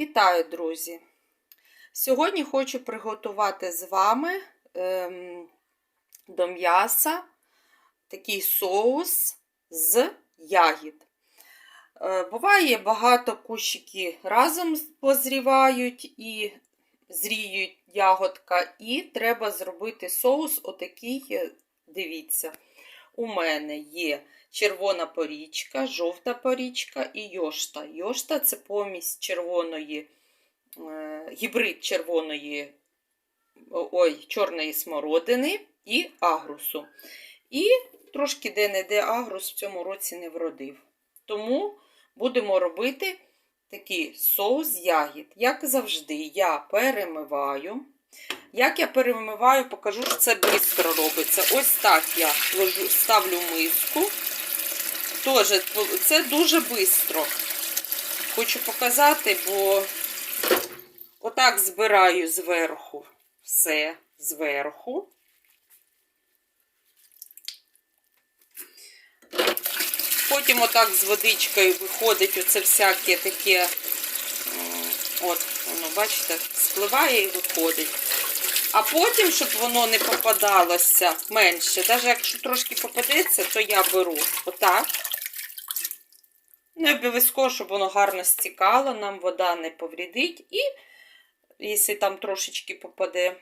Вітаю, друзі! Сьогодні хочу приготувати з вами ем, до м'яса такий соус з ягід. Е, буває, багато кущики разом позрівають і зріють ягодка, і треба зробити соус отакий, е, дивіться, у мене є червона порічка, жовта порічка і йошта. Йошта це помість червоної, е, гібрид червоної ой, чорної смородини і агрусу. І трошки де-не-де агрус в цьому році не вродив. Тому будемо робити такий соус з ягід. Як завжди, я перемиваю. Як я перемиваю, покажу, що це швидко робиться. Ось так я ставлю миску. Тоже, це дуже швидко. Хочу показати, бо отак збираю зверху все зверху. Потім отак з водичкою виходить оце всяке таке, от, воно, бачите, спливає і виходить. А потім, щоб воно не попадалося менше, навіть якщо трошки попадеться, то я беру отак. Не обов'язково, щоб воно гарно стікало, нам вода не повредить. І, якщо там трошечки попаде,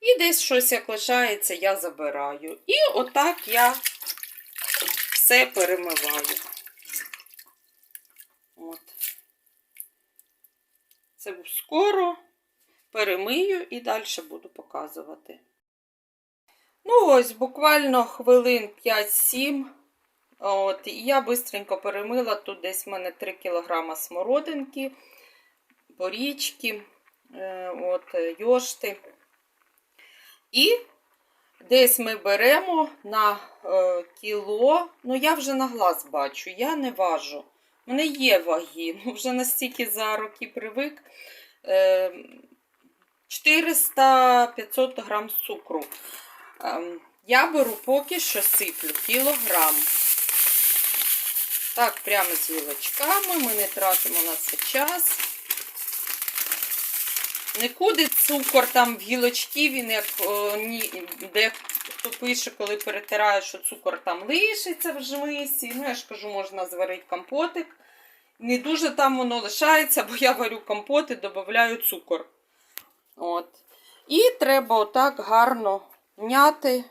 і десь щось як лишається, я забираю. І отак я все перемиваю. От. Це скоро перемию і далі буду показувати. Ну, ось, буквально хвилин 5-7. От, І я швидко перемила. Тут десь в мене 3 кг смородинки, порічки, от, йошти. І десь ми беремо на е, кіло, ну я вже на глаз бачу, я не важу. У мене є ваги, ну вже настільки за роки привик. Е, 400-500 грам цукру. Е, я беру поки що сиплю кілограм. Так, прямо з вілочками, ми не тратимо на це час. Нікуди цукор там в гілочки, він як о, ні, де хто пише, коли перетирає, що цукор там лишиться в жмисі. Ну, я ж кажу, можна зварити компотик. Не дуже там воно лишається, бо я варю компоти, додаю цукор. От. І треба отак гарно м'яти,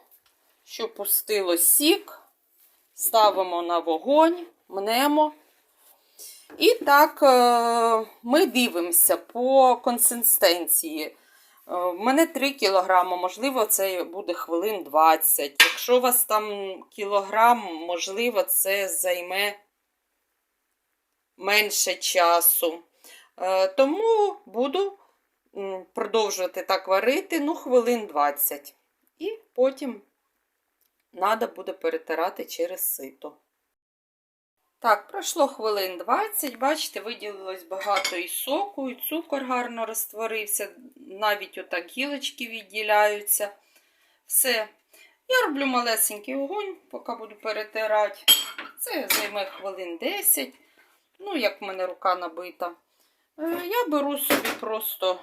щоб пустило сік. Ставимо на вогонь, мнемо. І так, ми дивимося по консистенції. У мене 3 кг, можливо, це буде хвилин 20. Якщо у вас там кілограм, можливо, це займе менше часу. Тому буду продовжувати так варити, ну, хвилин 20. І потім треба буде перетирати через сито. Так, пройшло хвилин 20, бачите, виділилось багато і соку, і цукор гарно розтворився, навіть отак гілочки відділяються. Все. Я роблю малесенький огонь, поки буду перетирати. Це займе хвилин 10. Ну, як в мене рука набита. Е, я беру собі просто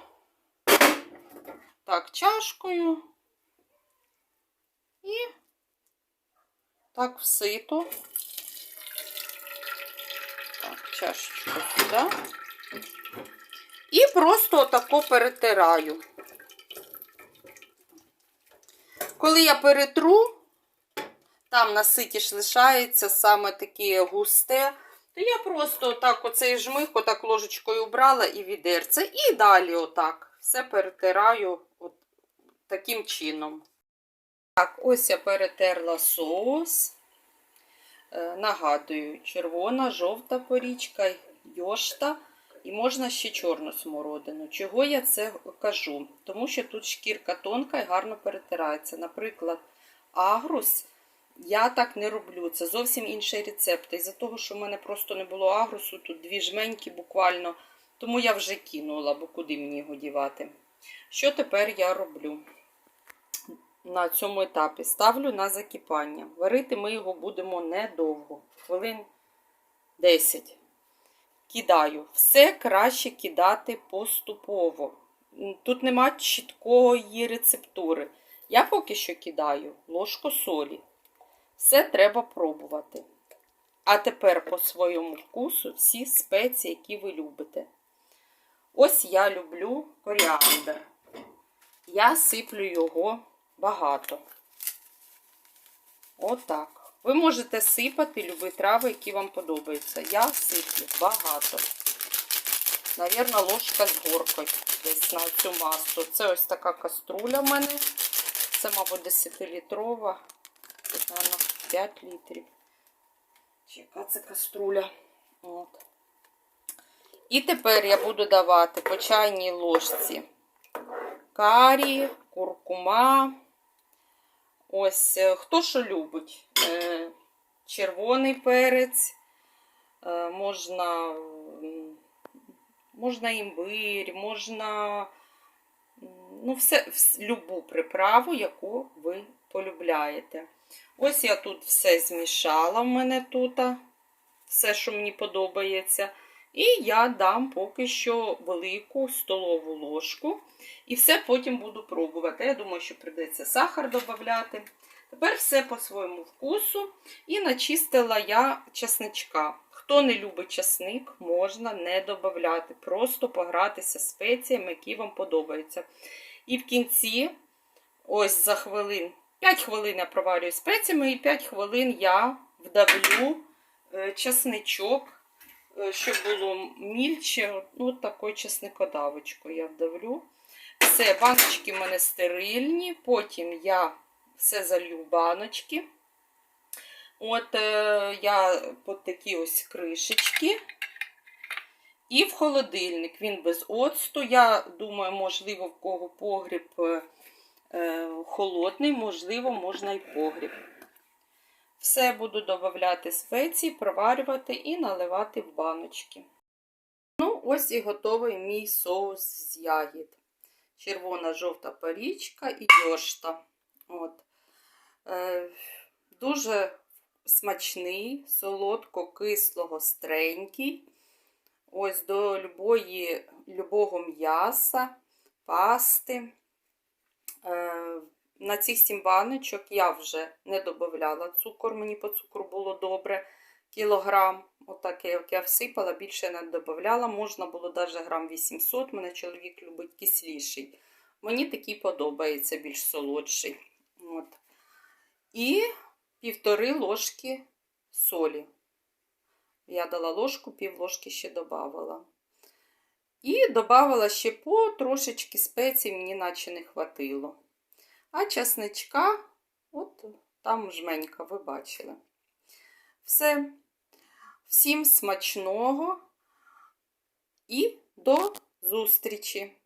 так, чашкою і так всито чашечку сюди. І просто отако перетираю. Коли я перетру, там на ситі ж лишається саме таке густе, то я просто отак оцей жмих, отак ложечкою брала і відерце. І далі отак все перетираю от таким чином. Так, ось я перетерла соус. Е, нагадую, червона, жовта порічка, йошта і можна ще чорну смородину. Чого я це кажу? Тому що тут шкірка тонка і гарно перетирається. Наприклад, агрус я так не роблю. Це зовсім інший рецепт. Із-за того, що в мене просто не було агрусу, тут дві жменьки буквально, тому я вже кинула, бо куди мені його дівати. Що тепер я роблю? На цьому етапі. Ставлю на закипання. Варити ми його будемо недовго, хвилин 10. кидаю. Все краще кидати поступово. Тут нема чіткого її рецептури. Я поки що кидаю ложку солі. Все треба пробувати. А тепер по своєму вкусу всі спеції, які ви любите. Ось я люблю коріандр. Я сиплю його багато. Отак. Ви можете сипати любі трави, які вам подобаються. Я сиплю багато. Навірно, ложка з горкою десь на цю масу. Це ось така каструля в мене. Це, мабуть, 10-літрова. Тут, мабуть, 5 літрів. Яка це каструля? От. І тепер я буду давати по чайній ложці карі, куркума. Ось е, хто що любить. Е, Червоний перець, е, можна, можна імбирь, можна ну, все, любу приправу, яку ви полюбляєте. Ось я тут все змішала в мене тут, все, що мені подобається. І я дам поки що велику столову ложку. І все потім буду пробувати. Я думаю, що прийдеться сахар додати. Тепер все по своєму вкусу. І начистила я чесничка. Хто не любить чесник, можна не додати. Просто погратися спеціями, які вам подобаються. І в кінці, ось за хвилин, 5 хвилин я проварюю спеціями, і 5 хвилин я вдавлю е, чесничок, щоб було мільче. Ну, такою чесникодавочкою я вдавлю. Все, баночки в мене стерильні. Потім я все залью в баночки. От е, я от такі ось кришечки. І в холодильник. Він без оцту. Я думаю, можливо, в кого погріб е, е, холодний, можливо, можна і погріб. Все буду додавати спеції, проварювати і наливати в баночки. Ну, ось і готовий мій соус з ягід. Червона жовта парічка і дьошта. От. Е, дуже смачний, солодко-кислого стренький. Ось до любої, любого м'яса, пасти. Е, на цих сім баночок я вже не додавала цукор, мені по цукру було добре. Кілограм, отак як я всипала, більше не додавала. Можна було навіть грам 800, мене чоловік любить кисліший. Мені такий подобається, більш солодший. От. І півтори ложки солі. Я дала ложку, пів ложки ще додавала. І додавала ще по трошечки спецій, мені наче не хватило. А часничка, от там жменька, ви бачили. Все. Всім смачного і до зустрічі!